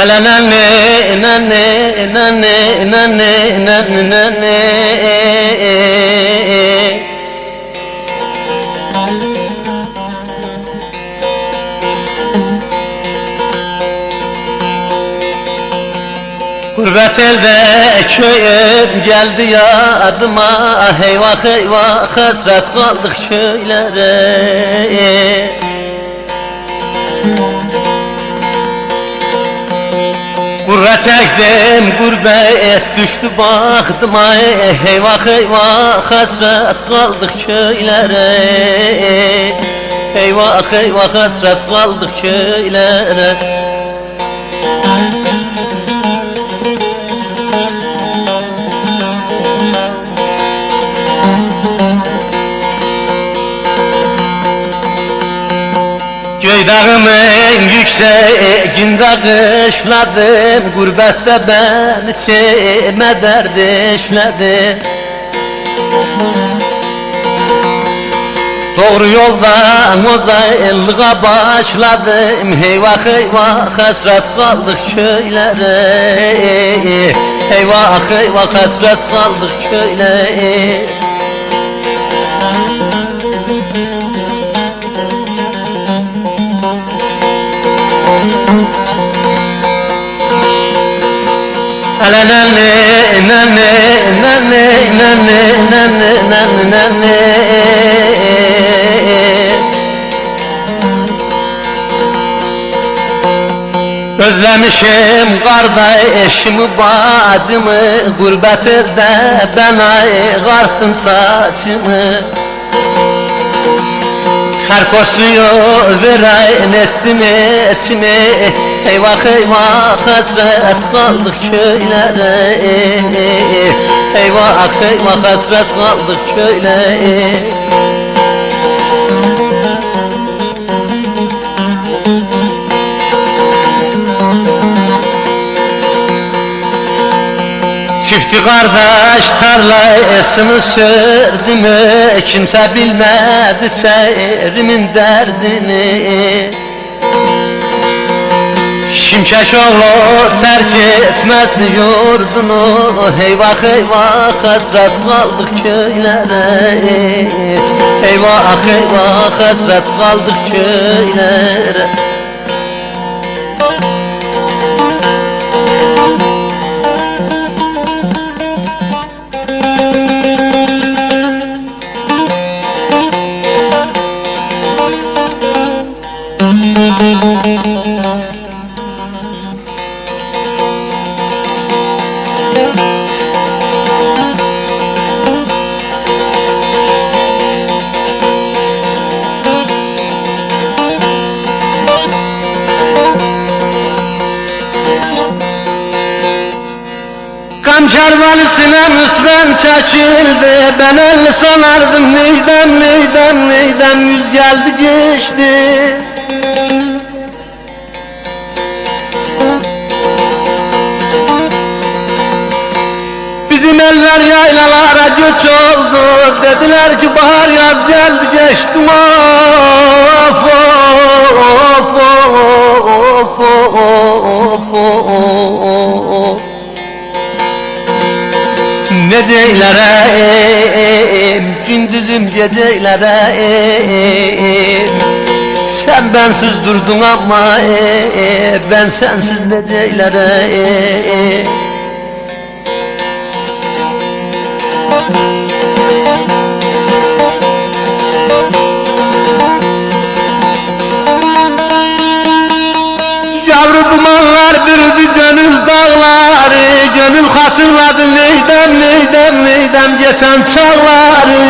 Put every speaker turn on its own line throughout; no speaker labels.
Ala nanne nanne nanne nanne nanne nanne Gurbet elde köyüm geldi yadıma Eyvah eyvah hasret kaldık köylere Kurra çektim gurbet düştü baktıma Eyvah eyvah hasret kaldık köylere Eyvah eyvah hasret kaldık köylere Göydağımın yükseğinde kışladım Gurbette ben içime dert Doğru yoldan mozaillığa başladım Eyvah eyvah hasret kaldık köylere Eyvah eyvah hasret kaldık köylere Ala nanne nanne nanne nanne nanne nanne Özlemişim kardeşimi bacımı Gurbet elde ben aygarttım saçımı. Ter koşuyor veren ettim etimi. Eyvah eyvah hasret kaldık köylere. Eyvah eyvah hasret kaldık köylere Çiftçi kardeş tarlasını sürdü mü Kimse bilmedi çeyrimin derdini. Şimşek oğlu terk etmezdi yurdunu Eyvah eyvah hasret kaldık köylere. Eyvah eyvah hasret kaldık köylere Kamçar valisine müsben çekildi Ben elli sanardım neydem neydem neydem Yüz geldi geçti. Bizim eller yaylalara göç oldu. Dediler ki bahar yaz geldi geçti. Of of of of of ne deylərəm, gündüzüm geceylərəm Sen bensiz durdun ama e, ben sensiz ne neydem geçen çağları.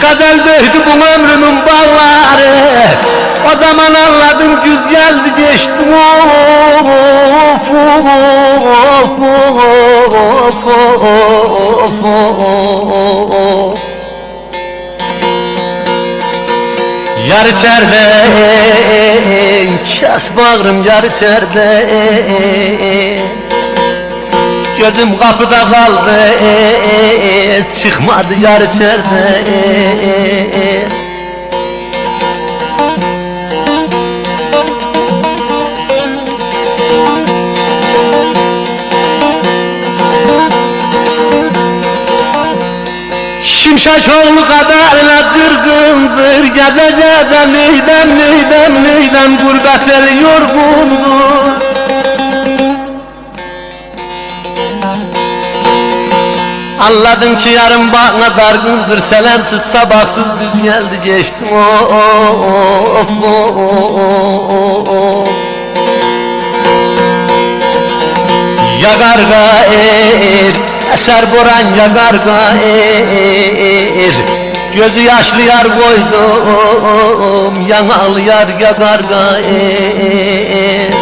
Gazel döydü bu ömrümün bağları. O zaman anladım güz geldi geçti Of of of of
of of of Yar içeride kes bağrım yar içeride Gözüm kapıda kaldı çıkmadı yar içeride Şimşek oğlu kadarla kırgındır Geze geze midem midem midem Gurbet el yorgundur Anladım ki yarın bana dargındır Selamsız sabahsız düz geldi geçtim Of of of of Yagar gair Eser boran yagar gair. Gözü yaşlı yar koydum Yanal yar yagar gair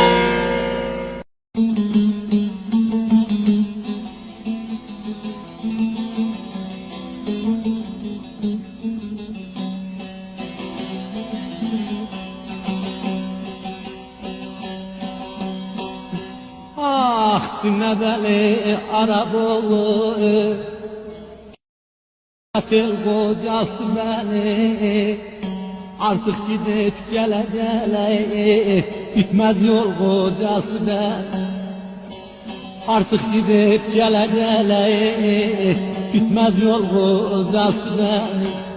Mehmeli Araboğlu Katil kocası beni. Artık gidip gele gele Bitmez yol kocası beni. Artık gidip gele gele Bitmez yol kocası beni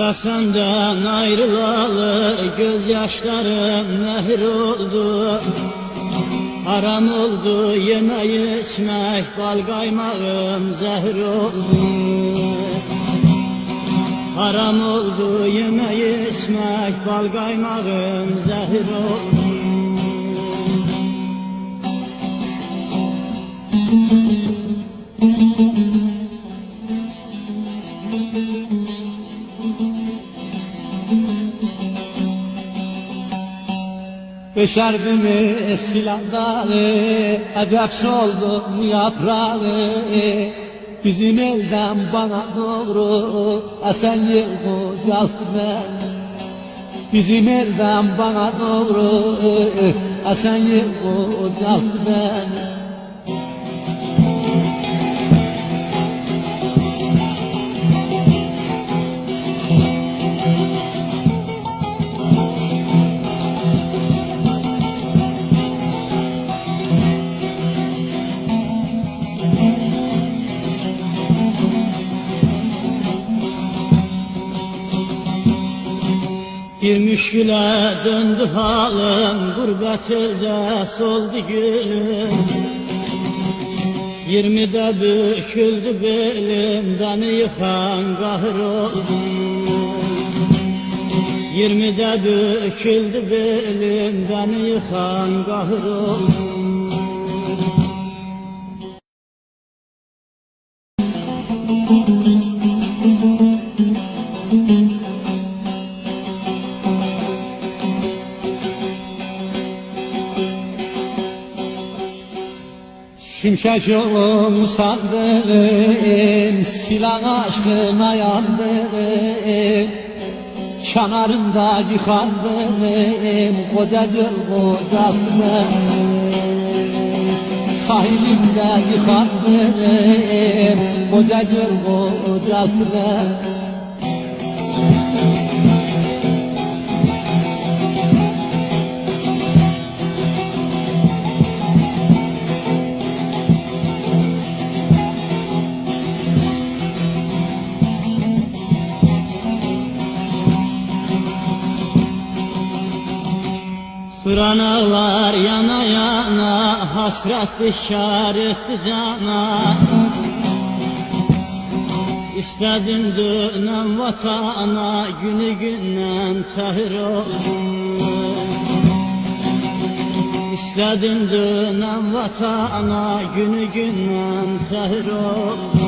Usta senden ayrılalı gözyaşlarım nehir oldu. Haram oldu yeme içmek bal kaymağım zehir oldu. Haram oldu yeme içmek bal kaymağım zehir oldu Beşerdimi silahları Acep soldum yaprağı Bizim elden bana doğru Esen yıl kocaltı ben Bizim elden bana doğru Esen yıl kocaltı ben Bir müşküle döndü halim Gurbet elde soldu gülüm. Yirmide büküldü belim Beni yıkan kahır oldum. Yirmide büküldü belim Beni yıkan kahır Şimşek yolum sandığım Silah aşkına yandım Çanarında yıkandım Kocacıl kocasını Sahilimde yıkandım Kocacıl kocasını Fıranalar yana yana hasret işaretti cana. İstedim dönem vatana günü günden tahir olsun İstədim dönəm vatana Günü gündən xəhir olsun